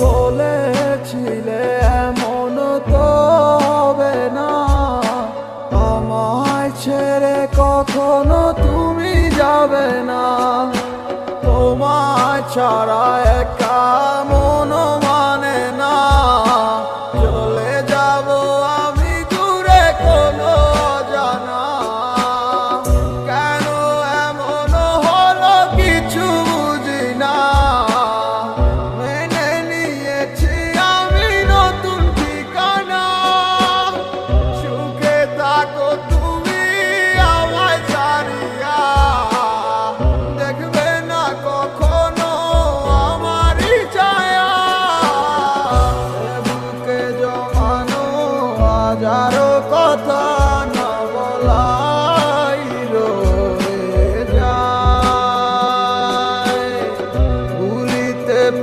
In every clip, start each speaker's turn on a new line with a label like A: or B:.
A: বলেছিলে এমন না আমায় ছেড়ে কখনো হবে না। তোমার ছাড়া এক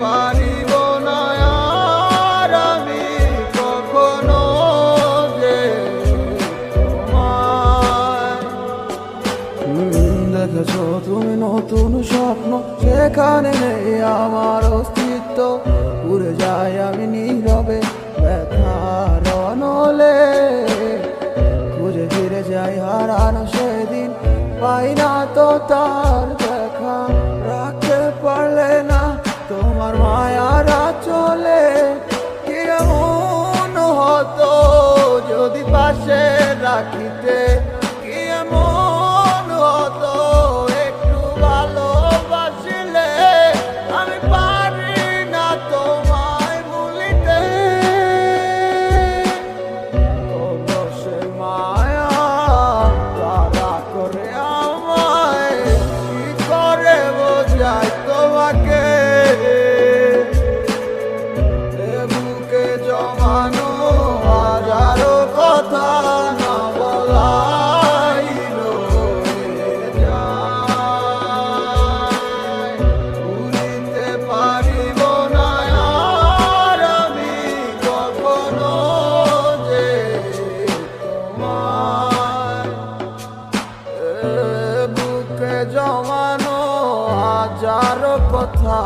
A: পারিব না সেখানে নেই আমার অস্তিত্ব। উড়ে যায় আমি নীরবে, ব্যথার নলে খুঁজে ফিরে যাই হারানো সেদিন, পাই না তো তার পাশে রাখিতে হাজারো কথা